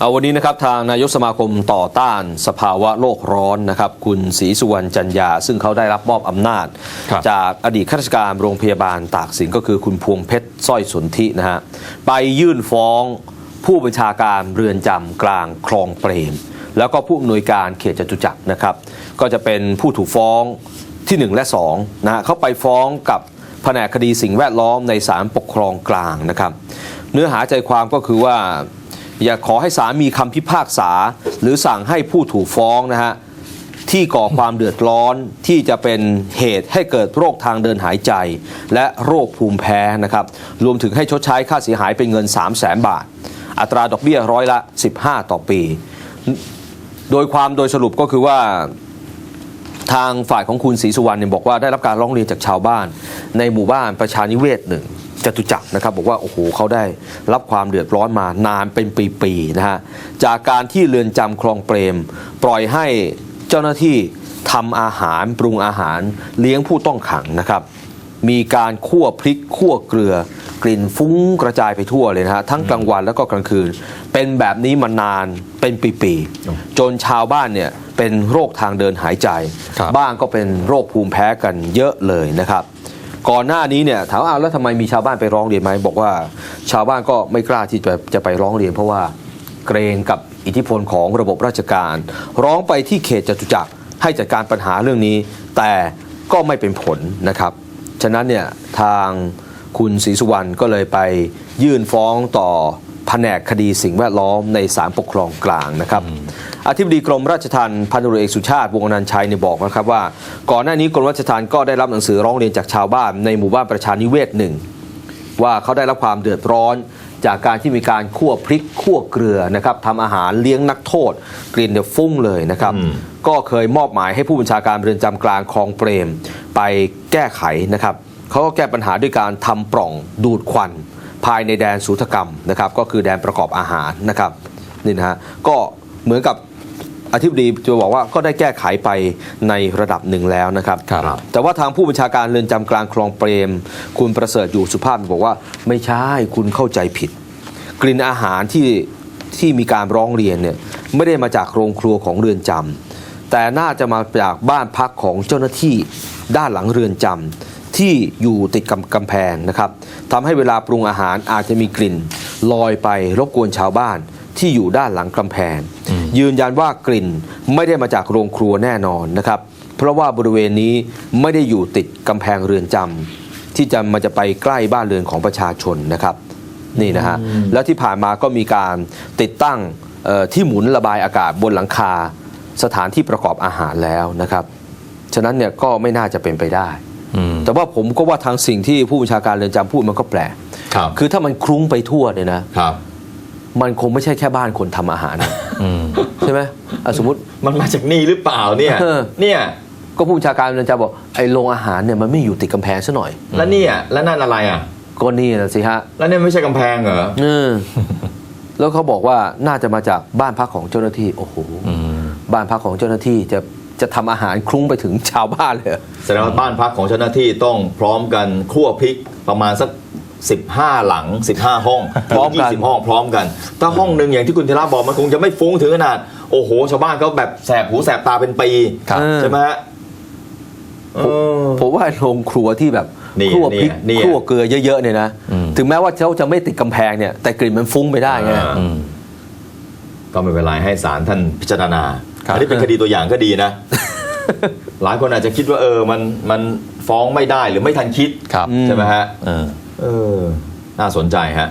เอาวันนี้นะครับทางนายกสมาคมต่อต้านสภาวะโลกร้อนนะครับ คุณศรีสุวรรณจันยา ซึ่งเขาได้รับมอบอำนาจครับจากอดีตข้าราชการโรงพยาบาลตากสินก็คือคุณพวงเพชรสร้อยสนธินะฮะไปยื่นฟ้องผู้บัญชาการเรือนจำกลางคลองเปรม แล้วก็ผู้อำนวยการเขตจตุจักรนะครับ ก็จะเป็นผู้ถูกฟ้องที่ 1 และ2นะฮะเขาไปฟ้องกับแผนกคดีสิ่งแวดล้อมในศาลปกครองกลางนะครับ เนื้อหาใจความก็คือว่า อย่าขอให้ศาลมีคำพิพากษา หรือสั่งให้ผู้ถูกฟ้องนะฮะที่ก่อความเดือดร้อนที่จะเป็นเหตุให้เกิดโรคทางเดินหายใจ และโรคภูมิแพ้นะครับ รวมถึงให้ชดใช้ค่าเสียหายเป็นเงิน 3 0 0แสนบาท อัตราดอกเบี้ยร้อยละ 15 ต่อปี โดยความโดยสรุปก็คือว่าทางฝ่ายของคุณศรีสุวรรณเนี่ยบอกว่าได้รับการร้องเรียนจากชาวบ้าน ในหมู่บ้านประชานิเวศหนึ่ง จตุจักรนะครับบอกว่าโอ้โหเขาได้รับความเดือดร้อนมานานเป็นปีๆนะฮะจากการที่เรือนจำคลองเปรม ปล่อยให้เจ้าหน้าที่ทำอาหารปรุงอาหารเลี้ยงผู้ต้องขังนะครับ มีการคั่วพริกคั่วเกลือกลิ่นฟุ้งกระจายไปทั่วเลยนะฮะทั้งกลางวันแล้วก็กลางคืน เป็นแบบนี้มานานเป็นปีๆจนชาวบ้านเนี่ยเป็นโรคทางเดินหายใจครับบ้างก็เป็นโรคภูมิแพ้กันเยอะเลยนะครับ ก่อนหน้านี้เนี่ยถามว่าอ้าวแล้วทำไมมีชาวบ้านไปร้องเรียนไหมบอกว่าชาวบ้านก็ไม่กล้าที่จะจะไปร้องเรียน เพราะว่าเกรงกับอิทธิพลของระบบราชการ ร้องไปที่เขตจตุจักรให้จัดการปัญหาเรื่องนี้ แต่ก็ไม่เป็นผลนะครับ ฉะนั้นเนี่ยทางคุณศรีสุวรรณก็เลยไปยื่นฟ้องต่อ แผนกคดีสิ่งแวดล้อมในศาลปกครองกลางนะครับอธิบดีกรมราชทัณฑ์พันตำรวจเอกสุชาติวงศ์อนันต์ชัยเนี่ยบอกนะครับว่า ก่อนหน้านี้กรมราชทัณฑ์ก็ได้รับหนังสือร้องเรียนจากชาวบ้านในหมู่บ้านประชานิเวศหนึ่งว่าเขาได้รับความเดือดร้อนจากการที่มีการคั่วพริกคั่วเกลือนะครับทำอาหารเลี้ยงนักโทษ กลิ่นเนี่ยฟุ้งเลยนะครับอืมก็เคยมอบหมายให้ผู้บัญชาการเรือนจำกลางคลองเปรม ไปแก้ไขนะครับเขาก็แก้ปัญหาด้วยการทำปล่องดูดควัน ภายในแดนสูตกรรมนะครับก็คือแดนประกอบอาหารนะครับนี่นะฮะก็เหมือนกับอธิบดีจะบอกว่าก็ได้แก้ไขไปในระดับหนึ่งแล้วนะครับครับแต่ว่าทางผู้บัญชาการเรือนจำกลางคลองเปรม คุณประเสริฐอยู่สุภาพบอกว่า ไม่ใช่คุณเข้าใจผิด กลิ่นอาหารที่ที่มีการร้องเรียนเนี่ยไม่ได้มาจากโรงครัวของเรือนจำแต่น่าจะมาจากบ้านพักของเจ้าหน้าที่ด้านหลังเรือนจำ ที่อยู่ติดกับกำแพงนะครับทำให้เวลาปรุงอาหารอาจจะมีกลิ่น ลอยไปรบกวนชาวบ้านที่อยู่ด้านหลังกำแพง ยืนยันว่ากลิ่นไม่ได้มาจากโรงครัวแน่นอนนะครับ เพราะว่าบริเวณนี้ไม่ได้อยู่ติดกำแพงเรือนจำที่จะมันจะไปใกล้บ้านเรือนของประชาชนนะครับนี่นะฮะแล้วที่ผ่านมาก็มีการติดตั้งเอ่อที่หมุนระบายอากาศบนหลังคาสถานที่ประกอบอาหารแล้วนะครับ ฉะนั้นเนี่ยก็ไม่น่าจะเป็นไปได้อืม แต่ว่าผมก็ว่าทางสิ่งที่ผู้บัญชาการเรือนจำพูดมันก็แปลกครับคือถ้ามันคลุ้งไปทั่วเนี่ยนะครับ มันคงไม่ใช่แค่บ้านคนทำอาหารนะอืมใช่ไหมอะสมมติ มันมาจากนี่หรือเปล่าเนี่ย เออ เนี่ยก็ผู้บัญชาการเรือนจำบอกไอ้โรงอาหารเนี่ยมันไม่อยู่ติดกำแพงซะหน่อย แล้วเนี่ยแล้วนั่นอะไรอะ ก็นี่นะสิฮะแล้วเนี่ยไม่ใช่กำแพงเหรอเออแล้วเขาบอกว่าน่าจะมาจากบ้านพักของเจ้าหน้าที่ โอ้โห อืม บ้านพักของเจ้าหน้าที่จะ จะทำอาหารคลุ้งไปถึงชาวบ้านเลยเหรอแสดงว่าบ้านพักของเจ้าหน้าที่ต้องพร้อมกันคั่วพริกประมาณสัก15 หลัง 15 ห้องพร้อมกัน20ห้องพร้อมกัน ถ้าห้องหนึ่งอย่างที่คุณธีระบอกมันคงจะไม่ฟุ้งถึงขนาด โอ้โห ชาวบ้านเขาแบบแสบหูแสบตาเป็นปีครับใช่ไหมฮะเออผมว่าโรงครัวที่แบบนี่ครัวพริกนี่ครัวเกลือเยอะๆเนี่ยนะอืมถึงแม้ว่าเขาจะไม่ติดกำแพงเนี่ย แต่กลิ่นมันฟุ้งไปได้ไงอ่าอืมก็ไม่เป็นไรให้ศาลท่านพิจารณาครับ อันนี้เป็นคดีตัวอย่างก็ดีนะ หลายคนอาจจะคิดว่าเออมันมันฟ้องไม่ได้หรือไม่ทันคิดครับอืมใช่ไหมฮะเออเออน่าสนใจฮะ